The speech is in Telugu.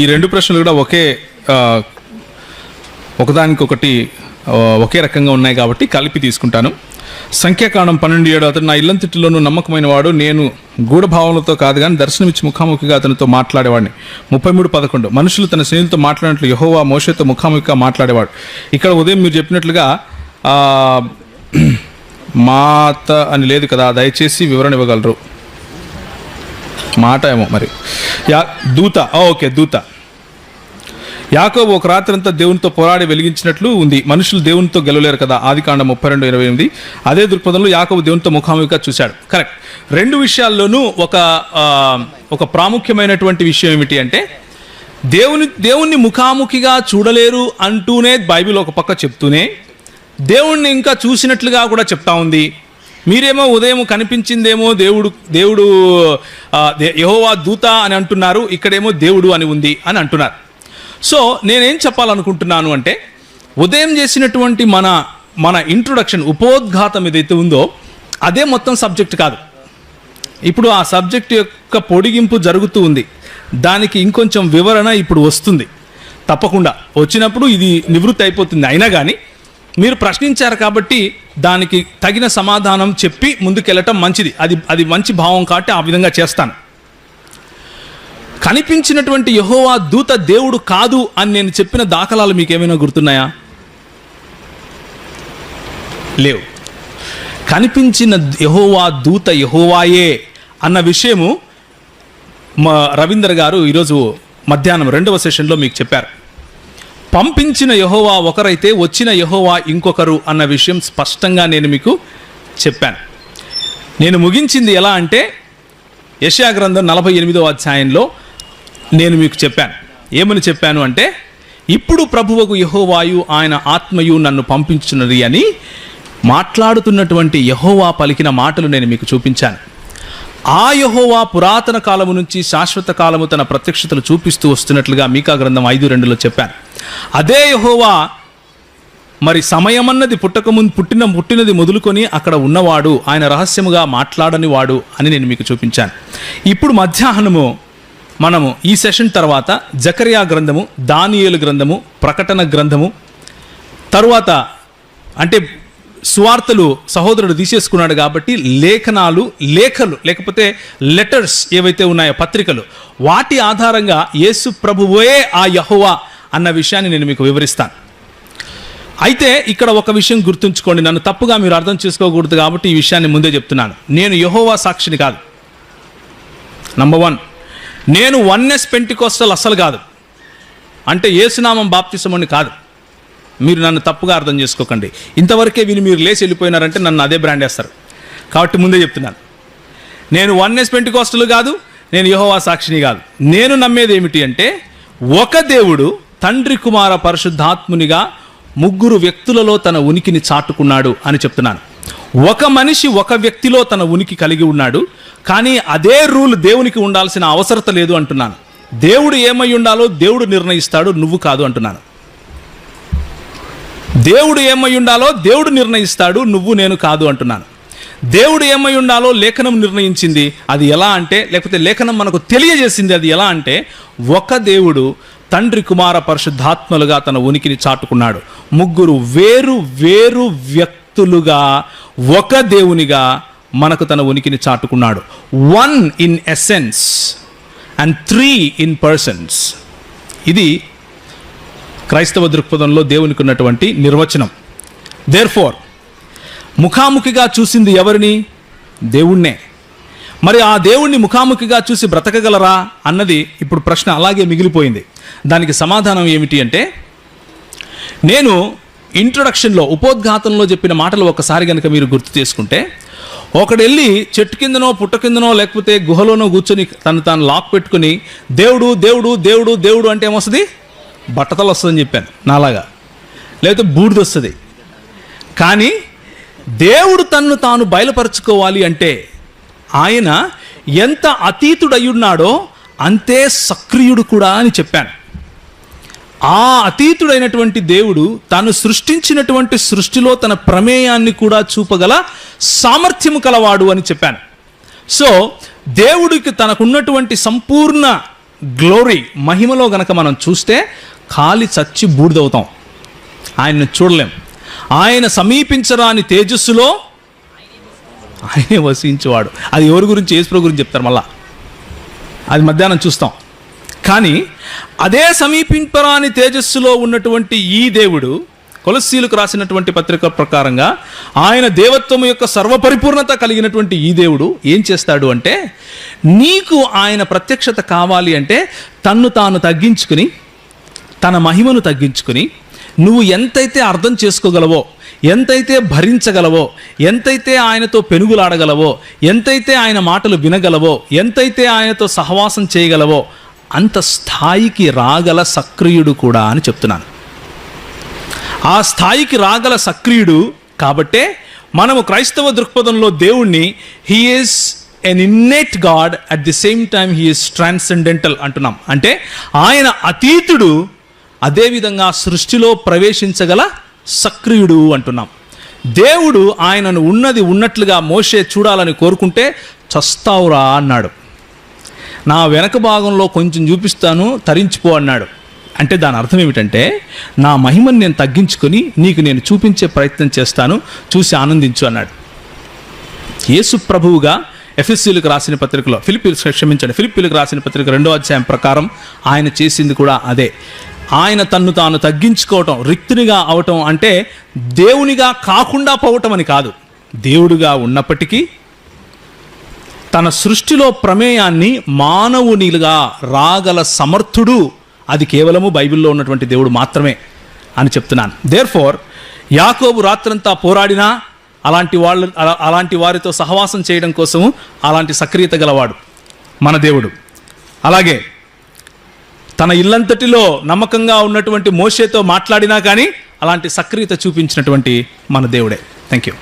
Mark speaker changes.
Speaker 1: ఈ రెండు ప్రశ్నలు కూడా ఒకే ఒకదానికొకటి ఒకే రకంగా ఉన్నాయి కాబట్టి కలిపి తీసుకుంటాను. సంఖ్యాకాండం పన్నెండు ఏడు అతను నా ఇల్లంతిటిలోనూ నమ్మకమైన వాడు నేను గూఢభావనలతో కాదు కానీ దర్శనమిచ్చి ముఖాముఖిగా అతనితో మాట్లాడేవాడిని. ముప్పై మూడు పదకొండు మనుషులు తన స్నేహితులతో మాట్లాడినట్లు యహోవా మోషతో ముఖాముఖిగా మాట్లాడేవాడు. ఇక్కడ ఉదయం మీరు చెప్పినట్లుగా మాత అని లేదు కదా దయచేసి వివరణ ఇవ్వగలరు. మాట ఏమో మరి. యా దూత. ఓకే దూత. యాకోబు ఒక రాత్రంతా దేవునితో పోరాడి వెలిగించినట్లు ఉంది. మనుషులు దేవునితో గెలవలేరు కదా. ఆది కాండ ముప్పై రెండు ఇరవై ఎనిమిది. అదే దృక్పథంలో యాకోబు దేవునితో ముఖాముఖిగా చూశాడు. కరెక్ట్ రెండు విషయాల్లోనూ ఒక ఒక ప్రాముఖ్యమైనటువంటి విషయం ఏమిటి అంటే దేవుని దేవుణ్ణి ముఖాముఖిగా చూడలేరు అంటూనే బైబిల్ ఒక పక్క చెప్తూనే దేవుణ్ణి ఇంకా చూసినట్లుగా కూడా చెప్తా ఉంది. మీరేమో ఉదయం కనిపించిందేమో దేవుడు దేవుడు యహోవా దూత అని అంటున్నారు ఇక్కడేమో దేవుడు అని ఉంది అని అంటున్నారు. సో నేనేం చెప్పాలనుకుంటున్నాను అంటే ఉదయం చేసినటువంటి మన మన ఇంట్రొడక్షన్ ఉపోద్ఘాతం ఏదైతే ఉందో అదే మొత్తం సబ్జెక్ట్ కాదు. ఇప్పుడు ఆ సబ్జెక్ట్ యొక్క పొడిగింపు జరుగుతూ ఉంది. దానికి ఇంకొంచెం వివరణ ఇప్పుడు వస్తుంది. తప్పకుండా. వచ్చినప్పుడు ఇది నివృత్తి అయిపోతుంది. అయినా కానీ మీరు ప్రశ్నించారు కాబట్టి దానికి తగిన సమాధానం చెప్పి ముందుకెళ్ళటం మంచిది. అది అది మంచి భావం కాబట్టి ఆ విధంగా చేస్తాను. కనిపించినటువంటి యహోవా దూత దేవుడు కాదు అని నేను చెప్పిన దాఖలాలు మీకు ఏమైనా గుర్తున్నాయా? లేవు. కనిపించిన యహోవా దూత యహోవాయే అన్న విషయము మా రవీందర్ గారు ఈరోజు మధ్యాహ్నం రెండవ సెషన్లో మీకు చెప్పారు. పంపించిన యహోవా ఒకరైతే వచ్చిన యహోవా ఇంకొకరు అన్న విషయం స్పష్టంగా నేను మీకు చెప్పాను. నేను ముగించింది ఎలా అంటే యశా గ్రంథం నలభై ఎనిమిదవ అధ్యాయంలో నేను మీకు చెప్పాను. ఏమని చెప్పాను అంటే ఇప్పుడు ప్రభువకు యహోవాయు ఆయన ఆత్మయు నన్ను పంపించున్నది అని మాట్లాడుతున్నటువంటి యహోవా పలికిన మాటలు నేను మీకు చూపించాను. ఆ యహోవా పురాతన కాలము నుంచి శాశ్వత కాలము తన ప్రత్యక్షతలు చూపిస్తూ వస్తున్నట్లుగా మీకా గ్రంథం ఐదు రెండులో చెప్పారు. అదే యహోవా మరి సమయమన్నది పుట్టకముందు పుట్టిన పుట్టినది మొదలుకొని అక్కడ ఉన్నవాడు ఆయన రహస్యముగా మాట్లాడని వాడు అని నేను మీకు చూపించాను. ఇప్పుడు మధ్యాహ్నము మనము ఈ సెషన్ తర్వాత జకరియా గ్రంథము దానియేలు గ్రంథము ప్రకటన గ్రంథము తరువాత అంటే సువార్తలు సహోదరుడు తీసేసుకున్నాడు కాబట్టి లేఖనాలు లేఖలు లేకపోతే లెటర్స్ ఏవైతే ఉన్నాయో పత్రికలు వాటి ఆధారంగా యేసు ప్రభువే ఆ యహోవా అన్న విషయాన్ని నేను మీకు వివరిస్తాను. అయితే ఇక్కడ ఒక విషయం గుర్తుంచుకోండి. నన్ను తప్పుగా మీరు అర్థం చేసుకోకూడదు కాబట్టి ఈ విషయాన్ని ముందే చెప్తున్నాను. నేను యహోవా సాక్షిని కాదు. నంబర్ వన్ నేను వన్నెస్ పెంటికోస్టల్ అస్సలు కాదు. అంటే ఏసునామం బాప్తిసమని కాదు. మీరు నన్ను తప్పుగా అర్థం చేసుకోకండి. ఇంతవరకే విని మీరు లేచి వెళ్ళిపోయినారంటే నన్ను అదే బ్రాండ్ వేస్తారు. కాబట్టి ముందే చెప్తున్నాను. నేను వన్ ఎస్ పెంటి కోస్టలు కాదు నేను యహోవా సాక్షిని కాదు. నేను నమ్మేది ఏమిటి అంటే ఒక దేవుడు తండ్రి కుమార పరిశుద్ధాత్మునిగా ముగ్గురు వ్యక్తులలో తన ఉనికిని చాటుకున్నాడు అని చెప్తున్నాను. ఒక మనిషి ఒక వ్యక్తిలో తన ఉనికి కలిగి ఉన్నాడు కానీ అదే రూల్ దేవునికి ఉండాల్సిన అవసరత లేదు అంటున్నాను. దేవుడు ఏమై ఉండాలో దేవుడు నిర్ణయిస్తాడు నువ్వు కాదు అంటున్నాను. దేవుడు ఏమై ఉండాలో దేవుడు నిర్ణయిస్తాడు నువ్వు నేను కాదు అంటున్నాను. దేవుడు ఏమై ఉండాలో లేఖనం నిర్ణయించింది అది ఎలా అంటే లేకపోతే లేఖనం మనకు తెలియజేసింది అది ఎలా అంటే ఒక దేవుడు తండ్రి కుమార పరిశుద్ధాత్మలుగా తన ఉనికిని చాటుకున్నాడు. ముగ్గురు వేరు వేరు వ్యక్తులుగా ఒక దేవునిగా మనకు తన ఉనికిని చాటుకున్నాడు. One in essence and three in persons ఇది క్రైస్తవ దృక్పథంలో దేవునికి ఉన్నటువంటి నిర్వచనం. దేర్ ఫోర్ ముఖాముఖిగా చూసింది ఎవరిని? దేవుణ్ణే. మరి ఆ దేవుణ్ణి ముఖాముఖిగా చూసి బ్రతకగలరా అన్నది ఇప్పుడు ప్రశ్న అలాగే మిగిలిపోయింది. దానికి సమాధానం ఏమిటి అంటే నేను ఇంట్రొడక్షన్లో ఉపోద్ఘాతంలో చెప్పిన మాటలు ఒకసారి కనుక మీరు గుర్తు చేసుకుంటే ఒకడెళ్ళి చెట్టు కిందనో పుట్ట కిందనో లేకపోతే గుహలోనో కూర్చొని తను తాను లాక్ పెట్టుకుని దేవుడు దేవుడు దేవుడు దేవుడు అంటే ఏమొస్తుంది? బట్టతలు వస్తుందని చెప్పాను నాలాగా. లేకపోతే బూడిద వస్తుంది. కానీ దేవుడు తన్ను తాను బయలుపరచుకోవాలి అంటే ఆయన ఎంత అతీతుడయ్యున్నాడో అంతే సక్రియుడు కూడా అని చెప్పాను. ఆ అతీతుడైనటువంటి దేవుడు తాను సృష్టించినటువంటి సృష్టిలో తన ప్రమేయాన్ని కూడా చూపగల సామర్థ్యము కలవాడు అని చెప్పాను. సో దేవుడికి తనకున్నటువంటి సంపూర్ణ గ్లోరీ మహిమలో గనక మనం చూస్తే కాలి చచ్చి బూడిదవుతాం. ఆయన్ని చూడలేం. ఆయన సమీపించరాని తేజస్సులో ఆయనే వసించేవాడు. అది ఎవరి గురించి? యేసుప్రభు గురించి చెప్తారు మళ్ళా. అది మధ్యాహ్నం చూస్తాం. కానీ అదే సమీపింపరాని తేజస్సులో ఉన్నటువంటి ఈ దేవుడు కొలసీలకు రాసినటువంటి పత్రిక ప్రకారంగా ఆయన దేవత్వం యొక్క సర్వపరిపూర్ణత కలిగినటువంటి ఈ దేవుడు ఏం చేస్తాడు అంటే నీకు ఆయన ప్రత్యక్షత కావాలి అంటే తన్ను తాను తగ్గించుకుని తన మహిమను తగ్గించుకుని నువ్వు ఎంతైతే అర్థం చేసుకోగలవో ఎంతైతే భరించగలవో ఎంతైతే ఆయనతో పెనుగులాడగలవో ఎంతైతే ఆయన మాటలు వినగలవో ఎంతైతే ఆయనతో సహవాసం చేయగలవో అంత స్థాయికి రాగల సక్రియుడు కూడా అని చెప్తున్నాను. ఆ స్థాయికి రాగల సక్రియుడు కాబట్టే మనము క్రైస్తవ దృక్పథంలో దేవుణ్ణి he is an innate god at the same time he is transcendental అంటున్నాం. అంటే ఆయన అతీతుడు అదేవిధంగా సృష్టిలో ప్రవేశించగల సక్రియుడు అంటున్నాం. దేవుడు ఆయనను ఉన్నది ఉన్నట్లుగా మోసే చూడాలని కోరుకుంటే చస్తావురా అన్నాడు. నా వెనక భాగంలో కొంచెం చూపిస్తాను తరించిపో అన్నాడు. అంటే దాని అర్థం ఏమిటంటే నా మహిమను నేను తగ్గించుకొని నీకు నేను చూపించే ప్రయత్నం చేస్తాను చూసి ఆనందించు అన్నాడు. యేసు ప్రభువుగా ఎఫ్ఎస్సీలకు రాసిన పత్రికలో ఫిలిపీన్స్ క్షమించండి ఫిలిపిలకు రాసిన పత్రిక రెండో అధ్యాయం ప్రకారం ఆయన చేసింది కూడా అదే. ఆయన తన్ను తాను తగ్గించుకోవటం రిక్తునిగా అవటం అంటే దేవునిగా కాకుండా పోవటం అని కాదు. దేవుడుగా ఉన్నప్పటికీ తన సృష్టిలో ప్రమేయాన్ని మానవునిగా రాగల సమర్థుడు అది కేవలము బైబిల్లో ఉన్నటువంటి దేవుడు మాత్రమే అని చెప్తున్నాను. దేర్ ఫోర్ యాకోబు రాత్రంతా పోరాడినా అలాంటి వాళ్ళు అలాంటి వారితో సహవాసం చేయడం కోసము అలాంటి సక్రియత గలవాడు మన దేవుడు. అలాగే తన ఇల్లంతటిలో నమ్మకంగా ఉన్నటువంటి మోషేతో మాట్లాడినా కానీ అలాంటి సక్రియత చూపించినటువంటి మన దేవుడే. Thank you